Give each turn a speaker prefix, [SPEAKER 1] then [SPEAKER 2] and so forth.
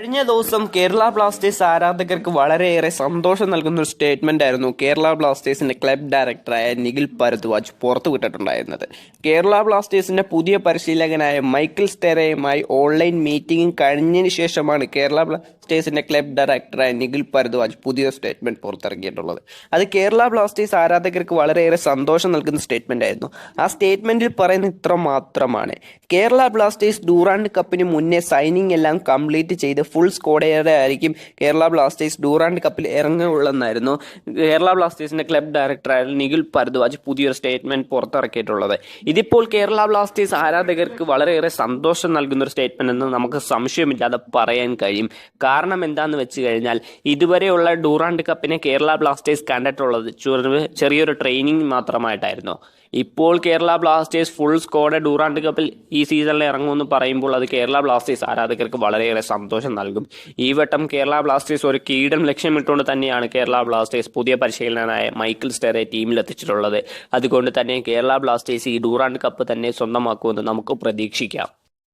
[SPEAKER 1] കഴിഞ്ഞ ദിവസം കേരള ബ്ലാസ്റ്റേഴ്സ് ആരാധകർക്ക് വളരെയേറെ സന്തോഷം നൽകുന്ന ഒരു സ്റ്റേറ്റ്മെന്റ് ആയിരുന്നു കേരള ബ്ലാസ്റ്റേഴ്സിന്റെ ക്ലബ് ഡയറക്ടറായ നിഖിൽ ഭരദ്വാജ് പുറത്തുവിട്ടിട്ടുണ്ടായിരുന്നത് കേരള ബ്ലാസ്റ്റേഴ്സിന്റെ പുതിയ പരിശീലകനായ മൈക്കിൾ സ്റ്റെറയുമായി ഓൺലൈൻ മീറ്റിംഗ് കഴിഞ്ഞതിന് ശേഷമാണ് കേരള ബ്ലാസ്റ്റേഴ്സിന്റെ ക്ലബ് ഡയറക്ടറായ നിഖിൽ ഭരദ്വാജ് പുതിയ സ്റ്റേറ്റ്മെന്റ് പുറത്തിറക്കിയിട്ടുള്ളത് അത് കേരള ബ്ലാസ്റ്റേഴ്സ് ആരാധകർക്ക് വളരെയേറെ സന്തോഷം നൽകുന്ന സ്റ്റേറ്റ്മെന്റ് ആയിരുന്നു. ആ സ്റ്റേറ്റ്മെന്റിൽ പറയുന്ന ഇത്ര മാത്രമാണ്. കേരള ബ്ലാസ്റ്റേഴ്സ് ഡൂറാൻഡ് കപ്പിന് മുന്നേ സൈനിങ് എല്ലാം കംപ്ലീറ്റ് ചെയ്ത് ഫുൾ സ്കോഡേറെ ആയിരിക്കും കേരള ബ്ലാസ്റ്റേഴ്സ് ഡൂറാൻഡ് കപ്പിൽ ഇറങ്ങുള്ളെന്നായിരുന്നു കേരള ബ്ലാസ്റ്റേഴ്സിന്റെ ക്ലബ് ഡയറക്ടറായ നിഖിൽ ഭരദ്വാജ് പുതിയൊരു സ്റ്റേറ്റ്മെന്റ് പുറത്തിറക്കിയിട്ടുള്ളത്. ഇതിപ്പോൾ കേരള ബ്ലാസ്റ്റേഴ്സ് ആരാധകർക്ക് വളരെയേറെ സന്തോഷം നൽകുന്ന ഒരു സ്റ്റേറ്റ്മെന്റ് എന്ന് നമുക്ക് സംശയമില്ലാതെ പറയാൻ കഴിയും. കാരണം എന്താന്ന് വെച്ച് കഴിഞ്ഞാൽ ഇതുവരെയുള്ള ഡൂറാൻഡ് കപ്പിനെ കേരള ബ്ലാസ്റ്റേഴ്സ് കണ്ടിട്ടുള്ളത് ചെറു- ചെറിയൊരു ട്രെയിനിങ് മാത്രമായിട്ടായിരുന്നു. ഇപ്പോൾ Kerala Blasters full squad Durand കപ്പിൽ ഈ സീസണിൽ ഇറങ്ങുമെന്ന് പറയുമ്പോൾ അത് കേരള ബ്ലാസ്റ്റേഴ്സ് ആരാധകർക്ക് വളരെയേറെ സന്തോഷം നൽകും. ഈ വട്ടം കേരള ബ്ലാസ്റ്റേഴ്സ് ഒരു കീടം ലക്ഷ്യമിട്ടുകൊണ്ട് തന്നെയാണ് കേരള ബ്ലാസ്റ്റേഴ്സ് പുതിയ പരിശീലനായ മൈക്കിൾ സ്റ്റെറെ ടീമിലെത്തിച്ചിട്ടുള്ളത് അതുകൊണ്ട് തന്നെ കേരള ബ്ലാസ്റ്റേഴ്സ് ഈ ഡൂറാൻഡ് കപ്പ് തന്നെ സ്വന്തമാക്കുമെന്ന് നമുക്ക് പ്രതീക്ഷിക്കാം.